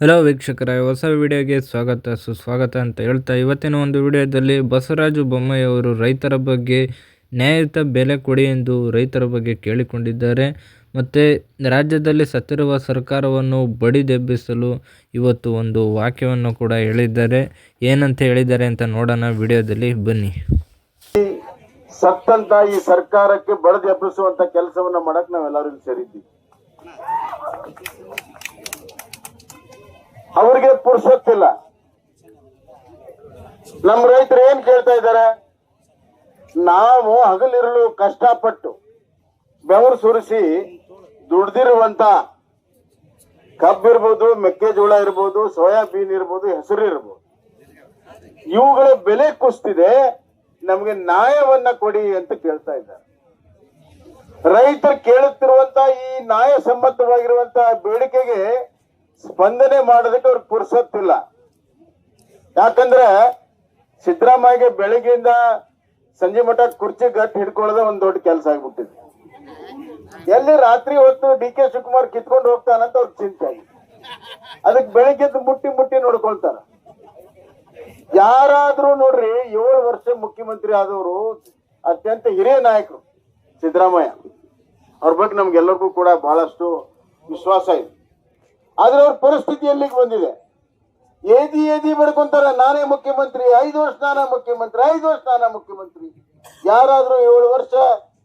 Hello ವೀಕ್ಷಕರ, ಹೊಸ ವಿಡಿಯೋಗೆ ಸ್ವಾಗತ, ಸುಸ್ವಾಗತ ಅಂತ ಹೇಳ್ತಾ ಇವತ್ತಿನ ಒಂದು ವಿಡಿಯೋದಲ್ಲಿ ಬಸವರಾಜು ಬೊಮ್ಮಯ್ಯವರು ರೈತರ ಬಗ್ಗೆ ನ್ಯಾಯಯುತ ಬೆಲೆ ಕೊಡಿ ಎಂದು ರೈತರ ಬಗ್ಗೆ ಕೇಳಿಕೊಂಡಿದ್ದಾರೆ. ಮತ್ತು ರಾಜ್ಯದಲ್ಲಿ ಸತ್ತಿರುವ ಸರ್ಕಾರವನ್ನು ಬಡಿದೆಬ್ಬಿಸಲು ಇವತ್ತು ಒಂದು ವಾಕ್ಯವನ್ನು ಕೂಡ ಹೇಳಿದ್ದಾರೆ. ಏನಂತ ಹೇಳಿದ್ದಾರೆ ಅಂತ ನೋಡೋಣ ವಿಡಿಯೋದಲ್ಲಿ ಬನ್ನಿ. ಸತ್ತಂತ ಈ ಸರ್ಕಾರಕ್ಕೆ ಬಡದೆಬ್ಬಿಸುವಂತ ಕೆಲಸವನ್ನ ಮಾಡಕ್ ನಾವೆಲ್ಲರೂ ಸೇರಿದ್ದೀವಿ. ಅವ್ರಿಗೆ ಪುರುಷತ್ತಿಲ್ಲ ನಮ್ಮ ರೈತರು ಏನ್ ಕೇಳ್ತಾ ಇದ್ದಾರೆ? ನಾವು ಹಗಲಿರಲು ಕಷ್ಟಪಟ್ಟು ಬೆವರು ಸುರಿಸಿ ದುಡ್ದಿರುವಂತ ಕಬ್ಬಿರ್ಬೋದು ಮೆಕ್ಕೆಜೋಳ ಇರ್ಬೋದು, ಸೋಯಾಬೀನ್ ಇರ್ಬೋದು, ಹೆಸರು ಇರ್ಬೋದು. ಇವುಗಳ ಬೆಲೆ ಕುಸ್ತಿದೆ, ನಮಗೆ ನ್ಯಾಯವನ್ನ ಕೊಡಿ ಅಂತ ಕೇಳ್ತಾ ಇದ್ದಾರೆ. ರೈತರು ಕೇಳುತ್ತಿರುವಂತ ಈ ನ್ಯಾಯ ನ್ಯಾಯಸಮ್ಮತವಾಗಿರುವಂತ ಬೇಡಿಕೆಗೆ ಸ್ಪಂದನೆ ಮಾಡೋದಕ್ಕೆ ಅವ್ರಿಗೆ ಪುರ್ಸತ್ತಿಲ್ಲ. ಯಾಕಂದ್ರೆ ಸಿದ್ದರಾಮಯ್ಯಗೆ ಬೆಳಗ್ಗೆಯಿಂದ ಸಂಜೆ ಮಠ ಕುರ್ಚಿ ಗಟ್ಟಿ ಹಿಡ್ಕೊಳ್ಳೋದೇ ಒಂದ್ ದೊಡ್ಡ ಕೆಲಸ ಆಗ್ಬಿಟ್ಟಿದೆ. ಎಲ್ಲಿ ರಾತ್ರಿ ಹೊತ್ತು ಡಿ ಕೆ ಶಿವಕುಮಾರ್ ಕಿತ್ಕೊಂಡು ಹೋಗ್ತಾನಂತ ಅವ್ರ ಚಿಂತೆ. ಅದಕ್ಕೆ ಬೆಳಿಗ್ಗೆ ಮುಟ್ಟಿ ಮುಟ್ಟಿ ನೋಡ್ಕೊಳ್ತಾರ. ಯಾರಾದ್ರೂ ನೋಡ್ರಿ, ಏಳು ವರ್ಷ ಮುಖ್ಯಮಂತ್ರಿ ಆದವರು ಅತ್ಯಂತ ಹಿರಿಯ ನಾಯಕರು ಸಿದ್ದರಾಮಯ್ಯ. ಅವ್ರ ಬಗ್ಗೆ ನಮ್ಗೆಲ್ಲರಿಗೂ ಕೂಡ ಬಹಳಷ್ಟು ವಿಶ್ವಾಸ ಇದೆ. ಆದ್ರೆ ಅವ್ರ ಪರಿಸ್ಥಿತಿ ಎಲ್ಲಿಗೆ ಬಂದಿದೆ? ಏದಿ ಏದಿ ಬಡ್ಕೊಂತಾರೆ, ನಾನೇ ಮುಖ್ಯಮಂತ್ರಿ, ಐದು ವರ್ಷ ನಾನೇ ಮುಖ್ಯಮಂತ್ರಿ, ಐದು ವರ್ಷ ನಾನೇ ಮುಖ್ಯಮಂತ್ರಿ. ಯಾರಾದ್ರೂ ಏಳು ವರ್ಷ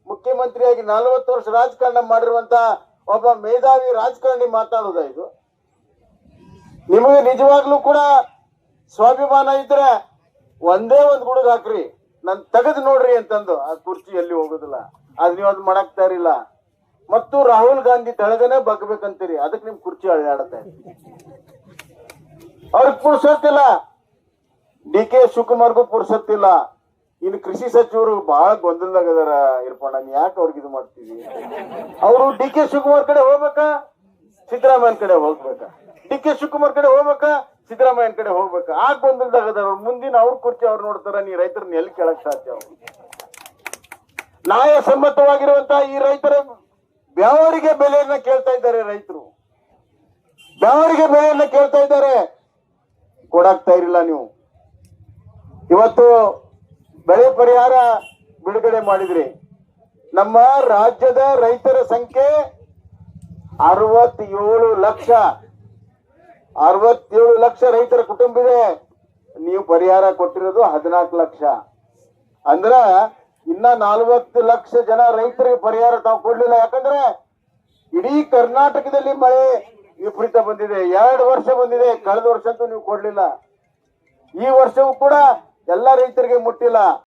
ಮುಖ್ಯಮಂತ್ರಿಯಾಗಿ ನಲವತ್ತು ವರ್ಷ ರಾಜಕಾರಣ ಮಾಡಿರುವಂತ ಒಬ್ಬ ಮೇಧಾವಿ ರಾಜಕಾರಣಿ ಮಾತಾಡೋದ ಇದು? ನಿಮಗೆ ನಿಜವಾಗ್ಲೂ ಕೂಡ ಸ್ವಾಭಿಮಾನ ಇದ್ರೆ ಒಂದೇ ಒಂದು ಗುಡುಗ್ ಹಾಕ್ರಿ. ನನ್ ತೆಗೆದು ನೋಡ್ರಿ ಅಂತಂದು. ಆ ಕುರ್ಚಿ ಎಲ್ಲಿ ಹೋಗೋದಿಲ್ಲ. ಅದ್ ನೀವ್ ಅದ್ ಮಾಡಾಕ್ತಾ ತಯಾರಿಲ್ಲ. ಮತ್ತು ರಾಹುಲ್ ಗಾಂಧಿ ತೆಳಗನೆ ಬಗ್ಬೇಕಂತೀರಿ. ಅದಕ್ಕೆ ನಿಮ್ ಕುರ್ಚಿ ಅಳ್ಳಾಡತ್ತೆ ಅವ್ರಿಗೆ ಪುರ್ಸತ್ತಿಲ್ಲ. D K ಶಿವಕುಮಾರ್ಗೂ ಪುರ್ಸತ್ತಿಲ್ಲ. ಇನ್ನು ಕೃಷಿ ಸಚಿವರು ಬಹಳ ಗೊಂದಲದಾಗ ಅದಾರ ಇರ್ಪಣ್ಣ. ನೀ ಯಾಕೆ ಅವ್ರಿಗೆ ಇದು ಮಾಡ್ತೀವಿ ಅವರು ಡಿ ಕೆ ಶಿವಕುಮಾರ್ ಕಡೆ ಹೋಗ್ಬೇಕಾ? ಸಿದ್ದರಾಮಯ್ಯನ ಕಡೆ ಹೋಗ್ಬೇಕಾ? ಡಿ ಕೆ ಶಿವಕುಮಾರ್ ಕಡೆ ಹೋಗ್ಬೇಕಾ? ಸಿದ್ದರಾಮಯ್ಯನ ಕಡೆ ಹೋಗ್ಬೇಕಾ? ಆ ಗೊಂದಲದಾಗ ಅದಾರ ಅವ್ರು. ಮುಂದಿನ ಅವ್ರ ಕುರ್ಚಿ ಅವ್ರು ನೋಡ್ತಾರ. ನೀ ರೈತರನ್ನ ಎಲ್ಲಿ ಕೇಳಕ್ ಸಾಧ್ಯ ಅವ್ರು? ನ್ಯಾಯಸಮ್ಮತವಾಗಿರುವಂತ ಈ ರೈತರ ಬೆವರಿಗೆ ಬೆಲೆಯನ್ನ ಕೇಳ್ತಾ ಇದ್ದಾರೆ ರೈತರು. ಬೆವರಿಗೆ ಬೆಲೆಯನ್ನ ಕೇಳ್ತಾ ಇದ್ದಾರೆ. ಕೊಡಾಕ್ತಾ ಇರಲಿಲ್ಲ ನೀವು. ಇವತ್ತು ಬೆಳೆ ಪರಿಹಾರ ಬಿಡುಗಡೆ ಮಾಡಿದ್ರಿ. ನಮ್ಮ ರಾಜ್ಯದ ರೈತರ ಸಂಖ್ಯೆ ಅರವತ್ತೇಳು ಲಕ್ಷ. ಅರವತ್ತೇಳು ಲಕ್ಷ ರೈತರ ಕುಟುಂಬ ಇದೆ. ನೀವು ಪರಿಹಾರ ಕೊಟ್ಟಿರೋದು ಹದಿನಾಲ್ಕು ಲಕ್ಷ. ಅಂದ್ರ ಇನ್ನ ನಾಲ್ವತ್ತು ಲಕ್ಷ ಜನ ರೈತರಿಗೆ ಪರಿಹಾರ ತಾವು ಕೊಡ್ಲಿಲ್ಲ. ಯಾಕಂದ್ರೆ ಇಡೀ ಕರ್ನಾಟಕದಲ್ಲಿ ಮಳೆ ವಿಪರೀತ ಬಂದಿದೆ. ಎರಡು ವರ್ಷ ಬಂದಿದೆ. ಕಳೆದ ವರ್ಷ ಅಂತೂ ನೀವು ಕೊಡ್ಲಿಲ್ಲ. ಈ ವರ್ಷವೂ ಕೂಡ ಎಲ್ಲ ರೈತರಿಗೆ ಮುಟ್ಟಿಲ್ಲ.